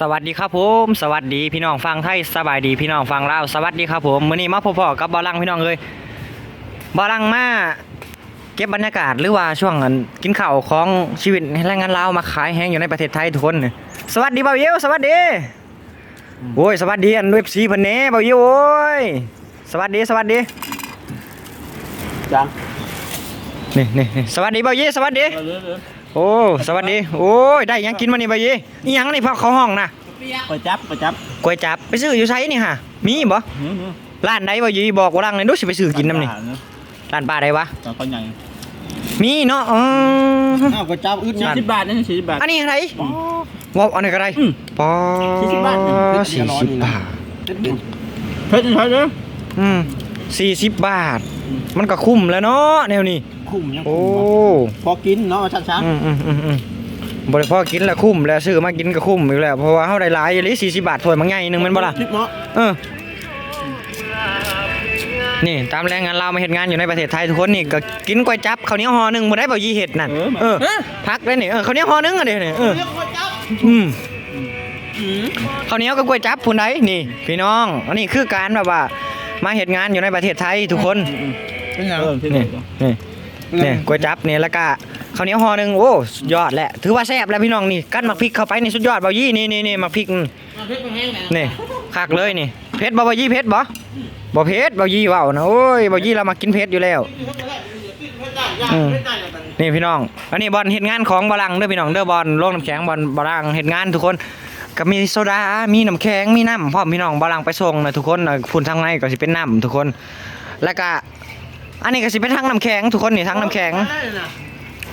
สวัสดีครับผมสวัสดีพี่น้องฟังไทยสบายดีพี่น้องฟังลาวสวัสดีครับผมมื้อนี้มาพบๆกับบอลังพี่น้องเลยบอลังมาเก็บบรรยากาศหรือว่าช่วงอันกินข้าวของชีวิตแรงงานลาวมาขายแห้งอยู่ในประเทศไทยทุกคนนี่สวัสดีเบาเยวสวัสดีโอ้ยสวัสดีอันเว็บซีเพิ่นเน่เบาเยวโอ้ยสวัสดีสวัสดีจังนี่นี่นี่สวัสดีเบาเยวสวัสดีเรือเรือ โอ้ สวัสดี โอ้ย ได้หยังกินมานี่เบาเยวอีหยังนี่พอเข้าห้องนะไปจับไปจับก๋วยจับไปซื้ออยู่ไสนี่ฮะ มีบ่นี่นี่ร้านใดบ่ยีบอกว่าร้านไหนดูสิไปซื้อกินน้ำนี่ร้านป้าใดวะตอนเขาใหญ่มีเนาะอืมอ้าวก็จับอึดสี่นะสิบบาทนี่สี่สิบบาท อันนี้อะไรว่าอันนี้ก็ได้อืมปอสี่สิบบาทสี่สิบบาทเพชรใช่ไหมอืมสี่สิบบาท มันก็คุ้มแล้วเนาะแนวนี้คุ้มยังโอ้พอกินเนาะช้าอืมอืมอืมอืมบริพอกินแล้วคุ้มแล้วซื้อมากินก็คุ้มอยู่แล้วเพราะว่าเฮาได้หลายอยู่ลิสี่สิบบาทถ้วยมันใหญ่หนึงแมันบ่ล่ะคลิปเนาะเออ นี่ตามแรงงานเราวมาเห็นงานอยู่ในประเทศไทยทุกคนนี่ก็กินก๋วยจับข้าวเหนียวห่อหนึ่งบ่ได้เปล่ายี่เห็ดนั่นเออพักได้นี่เออข้าวเหนียวห่อหนึ่งอะเดี๋ยวนี่เอออืมข้าวเหนียวกับก๋วยจับพุ่นใดนี่ พี่น้องอันนี้คือการแบบว่า มาเห็นงานอยู่ในประเทศไทยทุกคนเป็นไงเออที่นี่นี่นี่ก๋วยจับนี่แล้วก็ข้าวเหนียวห่อหนึ่งโอ้สุดยอดแหละถือว่าแซ่บแล้วพี่น้องนี่กั้นมักพริกเข้าไปนี่สุดยอดเบายี่นี่นี่นี่มักพริกนี่นี่คักเลยนี่เผ็ดบ่เบายี่เผ็ดบ่บ่เผ็ดเบายี่เว้านะโอ้ยเบายี่เรามากินเผ็ดอยู่แล้วอืมนี่พี่น้องอันนี้บอลเห็ดงานของบอลังเด้อพี่น้องเด้อบอลโลงน้ำแข็งบอลบอลังเห็ดงานทุกคน ก็มีโซดา มีน้ำแข็ง มีน้ำพร้อมพี่น้องบอลังไปส่งนะทุกคนน่ะฝุ่นทางในก็สิเป็นน้ำทุกคน แล้วก็อันนี้ก็สิเป็นทั้งน้ำแข็งทุกคนนี่ทั้งน้ำแข็ง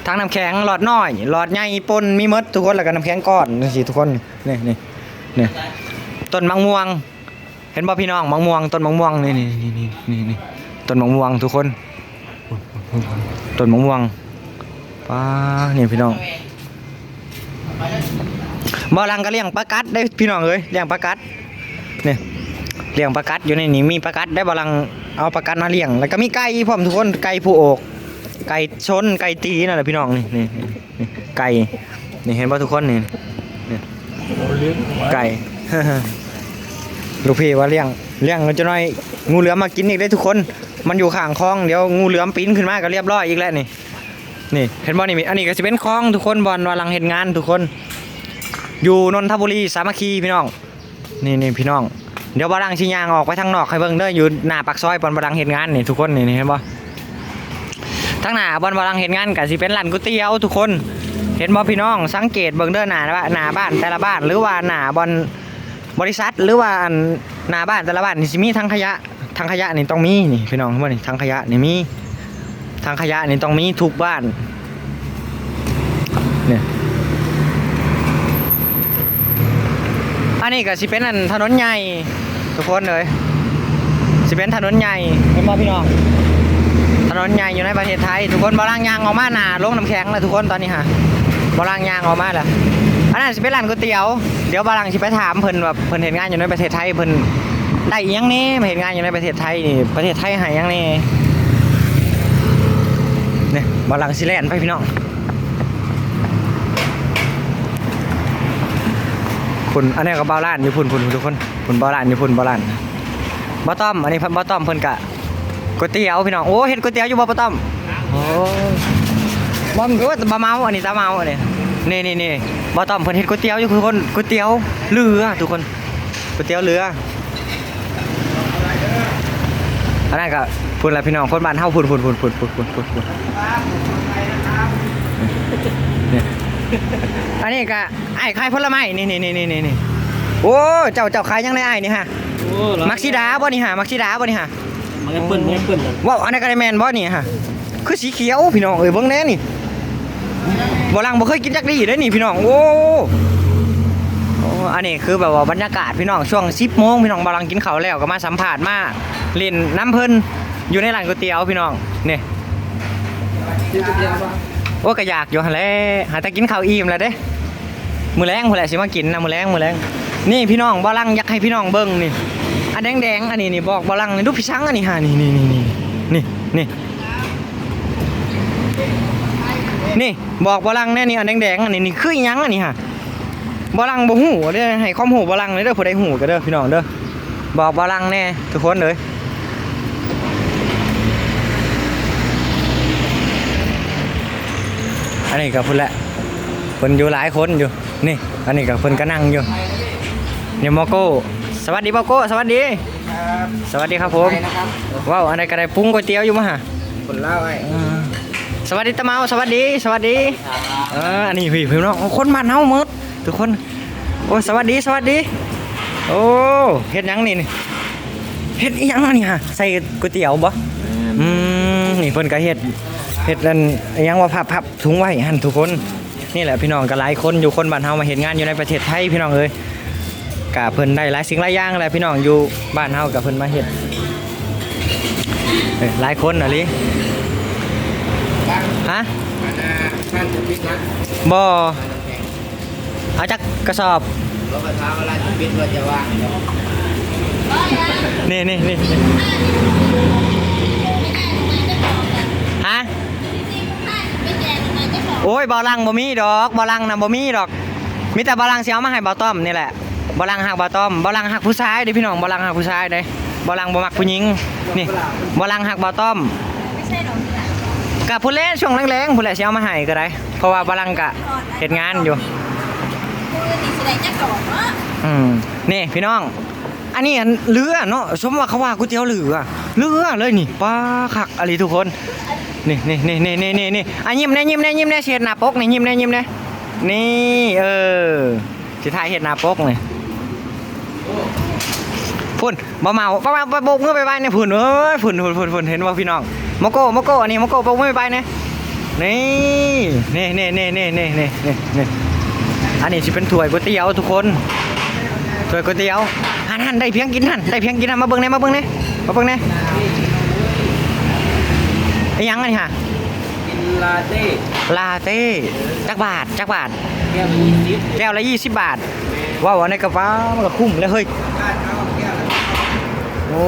ทั้งน้ำแข็งหลอดน้อยหลอดใหญ่ปนมีมดทุกคนแล้วก็น้ำแข็งก้อนนี่สิทุกคนนี่นี่นี่ต้นมะม่วง เห็นบ่พี่น้องมะม่วงต้นมะม่วงนี่นี่นี่นี่นี่นี่ต้นมะม่วงทุกคนต้นมะม่วงป้านี่พี่น้อง บ่ลังก็เลี้ยงปลากัดได้พี่น้องเอ้ยเลี้ยงปลากัดเนี่ยเลี้ยงปลากัดอยู่ในนี้มีปลากัดได้บ่ลังเอาประกันมาเลี้ยง แล้วก็มีไก่พร้อมทุกคนไก่ผู้โอกไก่ชนไก่ตีนั่นแหละพี่น้องนี่นี่ไก่นี่เห็นป่ะทุกคนนี่นี่ไก่ลูกพี่ว่าเลี้ยงเลี้ยงจะน้อยงูเหลือมมากินอีกได้ทุกคน มันอยู่ข้างคลองเดี๋ยวงูเหลือมปีนขึ้นมาก็เรียบร้อยอีกแล้วนี่นี่เห็นบ่นี่มีอันนี้ก็จะเป็นคลองทุกคนบอลวาลังเห็นงานทุกคน อยู่นนทบุรีสามัคคีพี่น้อง นี่นี่พี่น้อง เดี๋ยวบารังชิยางออกไปทางนอกให้เบิ่งเด้ออยู่หน้าปากซอยบอลบารังเห็นงานนี่ทุกคนนี่นี่เห็นบ่ทางหน้าบอลบารังเห็นงานก็สิเป็นร้านก๋วยเตี๋ยวทุกคน เห็นบ่พี่น้อง สังเกตเบิ่งเด้อหน้าว่าหน้าบ้านแต่ละบ้านหรือว่าหน้าบอลบริษัทหรือว่าหน้าบ้านแต่ละบ้านนี่สิมีทางขยะทางขยะนี่ต้องมีนี่พี่น้องเห็นบ่นี่ทางขยะนี่มีทางขยะนี่ต้องมีทุกบ้านเนี่ย อันนี้ก็สิเป็นอันถนนใหญ่ ทุกคนเลยสิเป็นถนนใหญ่เห็นบ่พี่น้องถนนใหญ่อยู่ในประเทศไทย ทุกคนบาล่างยางออกมาหนาลงน้ำแข็งแล้วทุกคนตอนนี้ฮะบาล่างยางออกมาแล้วอันนั้นสิเป็นร้านก๋วยเตี๋ยวเดี๋ยวบาล่างสิไปถามเพิ่นว่าเพิ่นเห็นงานอยู่ในประเทศไทยเพิ่นได้อิหยังนี่มาเห็นงานอยู่ในประเทศไทยนี่ประเทศไทยให้อิหยังนี่เนี่ยบาล่างสิแล่นไปพี่น้อง พุ่นอันนี้ก็บ้าล้านอยู่พุ่นพุ่นทุกคนพุ่นบ้าล้านอยู่พุ่นบ้าล้านบ้าต้อมอันนี้พบ้าต้อมเพิ่นกะก๋วยเตี๋ยวพี่น้องโอ้เห็ดก๋วยเตี๋ยวอยู่บ้าต้อมโอ้บ้าโอบ้าเมาอันนี้ตาเมาอันนี้นี่นี่น่บ้าต้อมเพิ่นเห็ดก๋วยเตี๋ยวอยู่ทุกคนก๋วยเตี๋ยวเรือทุกคนก๋วยเตี๋ยวเรืออันนั้นก็พุ่นละพี่น้องคนบ้านเฮาพุ่นพุ่นพุ่นพุ่นพุ่นพุ่นพุ่น อันนี้ก็ไอ้ขายผลไม้นี่นี่นี่นี่นี่นี่โอ้เจ้าเจ้าขายยังไงไอ้นี่ฮะโอ้มักซิดาบ่นี่ฮะมักซิดาบ่นี่ฮะมันก็เปิ้ลมันก็เปิ้ลเลยว้าวอันนั้นก็ได้แมนบ่นี่ฮะคือสีเขียวพี่น้องเอ้ยเบิ่งแน่นี่บ่ลังบ่เคยกินจักดีเด้นี่พี่น้องโอ้โอ้อันนี้คือแบบว่าบรรยากาศพี่น้องช่วง10โมงพี่น้องบ่ลังกินข้าวแล้วก็มาสัมภาษณ์มาเล่นน้ำเพิ่นอยู่ในร้านก๋วยเตี๋ยวพี่น้องนี่ โอ้ก็อยากอยู่หันแหละหาแต่กินข้าวอิ่มแล้วเด้ มือแรงมือแหละสิมากินนะมือแรงมือแรงนี่พี่น้องบอลังอยากให้พี่น้องเบิ้งนี่ อันแดงแดงอันนี้นี่บอกบอลังนี่ดูพี่ช้างอันนี้ฮะนี่นี่นี่นี่นี่นี่นี่บอกบอลังแน่นี่อันแดงแดงอันนี้นี่คือยังอันนี้ฮะบ่ลังบ่ฮู้เด้อให้ความรู้บ่ลังเลยเด้อผู้ใดฮู้ก็เด้อพี่น้องเด้อบอกบ่ลังแน่ทุกคนเลย อันนี้ก็เพิ่นแหละเพิ่นอยู่หลายคนอยู่ นี่ อันนี้ก็เพิ่นก็นั่งอยู่นี่โมโก้สวัสดีโมโก้สวัสดีสวัสดีครับผมนะครับว้าวอันไหนก็ได้ปรุงก๋วยเตี๋ยวอยู่มาฮะคนเล่าไอ้สวัสดีตะเมาสวัสดี สวัสดีเอออันนี้พี่พี่น้องคนบ้านเฮาหมดทุกคน โอ้สวัสดีสวัสดี โอ้เฮ็ดหยังนี่นี่เฮ็ดอีหยังอันนี่ฮะใส่ก๋วยเตี๋ยวบ่อืมนี่เพิ่นก็เฮ็ด เฮ็ดนั่นยังว่าพับพับถุงไว้หันทุกคนนี่แหละพี่น้องก็หลายคนอยู่คนบ้านเฮามาเฮ็ดงานอยู่ในประเทศไทยพี่น้องเอ้ยกะเพิ่นได้หลายสิ่งหลายอย่างแหละพี่น้องอยู่บ้านเฮากับเพิ่นมาเฮ็ดหลายคนอะลิฮะบ่เอาจักกระสอบนี่นี่นี่ฮะ โอ้ยบอลังบ่มีดอกบอลังนะบ่มีดอก มีแต่บอลังเสิเอามาให้บอต้อมนี่แหละบอลังหักบอต้อมบอลังหักผู้ชายเด้พี่น้องบอลังหักผู้ชายเด้บอลังบ่มักผู้หญิงนี่บอลังหักบอต้อมกับผู้เล่นช่วงแรงๆผู้แหละสิเอามาให้ก็ได้เพราะว่าบอลังกะเฮ็ดงานอยู่อืมนี่พี่น้อง อันนี้เรือเนาะสมว่าเขาว่าก๋วยเตี๋ยวเรือเรือเลยนี่ป้าคักอะไรทุกคน นี่นี่นี่นี่นี่นี่นี่อะยิ้มแน่ยิ้มแน่ยิ้มแน่เช็ดหน้าปกนี่ยิ้มแน่ยิ้มแน่นี่เออสิถ่ายเห็ดหน้าปกนี่พุ่นบ่เมาบ่เมาไปโบกมือไปไปเนี่ยพุ่นเอ้ยพุ่นพุ่นพุ่นพุ่นเห็นว่าพี่น้องโมโก้โมโก้อันนี้โมโก้โบกมือไปไปเนี่ยนี่นี่นี่นี่นี่นี่นี่นี่อันนี้สิเป็นถ้วยก๋วยเตี๋ยวทุกคนถ้วยก๋วยเตี๋ยวหันหันได้เพียงกินหันได้เพียงกินหันมาเบิ่งแน่มาเบิ่งแน่มาเบิ่งแน่ไอ้ห ยังอันนี้ฮะกินลาเต้ลาเต้จักบาทจักบาท แก้วยี่สิบแก้วละยี่สิบบาท ว้าวอันนี้กระเป๋ามันก็คุ้มเลยเฮ้ยก้านเอาแก้วละโอ้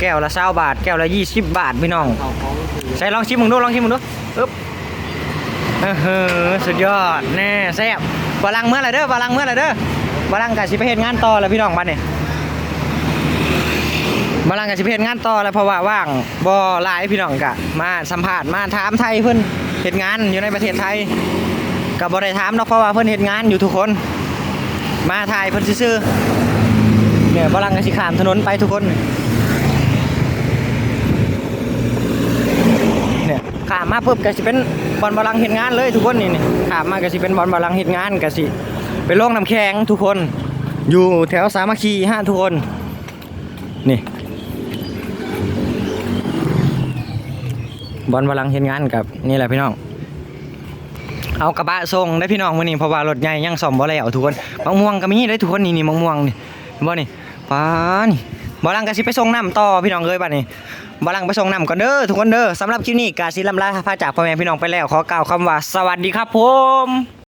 แก้วละเศร้าบาท แก้วละยี่สิบบาทพี่น้องเอาของคือใส่ลองชิมมึงดูลองชิมมึงดูอึ๊บเออเฮ้อสุดยอดแน่แซ่บบาลังเมื่อไหรเด้อบาลังเมื่อไหรเด้อบาลังกับสิไปเฮ็ดงานต่อแล้วพี่น้องบ้านนี่ บาลังกับสิไปเฮ็ดงานต่อแล้วเพราะว่าว่างบ่หลายพี่น้องกะมาสัมภาษณ์มาถามไทยเพิ่อนเฮ็ดงานอยู่ในประเทศไทยก็บ่ได้ถามเนาะเพราะว่าเพิ่อนเฮ็ดงานอยู่ทุกคน มาถ่ายเพิ่อนซื่อเนี่ยบาลังกับสิขามถนนไปทุกคนเนี่ยขามมาปุ๊บก็สิเป็นบอลบอลังเห็นงานเลยทุกคนนี่นี่ขามมาก็สิเป็นบอลบอลังเห็นงานก็สิไปลงน้ำแข็งทุกคน อยู่แถวสามัคคีฮะทุกคนนี่ บอลบอลังเห็นงานกับนี่แหละพี่น้อง เอากระบะส่งได้พี่น้องวันนี้เพราะว่ารถใหญ่ยังซ่อมบ่แล้วทุกคนมะม่วงก็มีได้ทุกคนนี่นี่มะม่วงนี่บอลนบ่นี่ป้านี่บอลังก็สิไปส่งน้ำต่อพี่น้องเลยบัดนี้บอลังไปส่งน้ำก่อนเด้อทุกคนเด้อสำหรับคลิปนี้กาสิลำลาพาจากพ่อแม่พี่น้องไปแล้วขอกล่าวคำว่า สวัสดีครับผม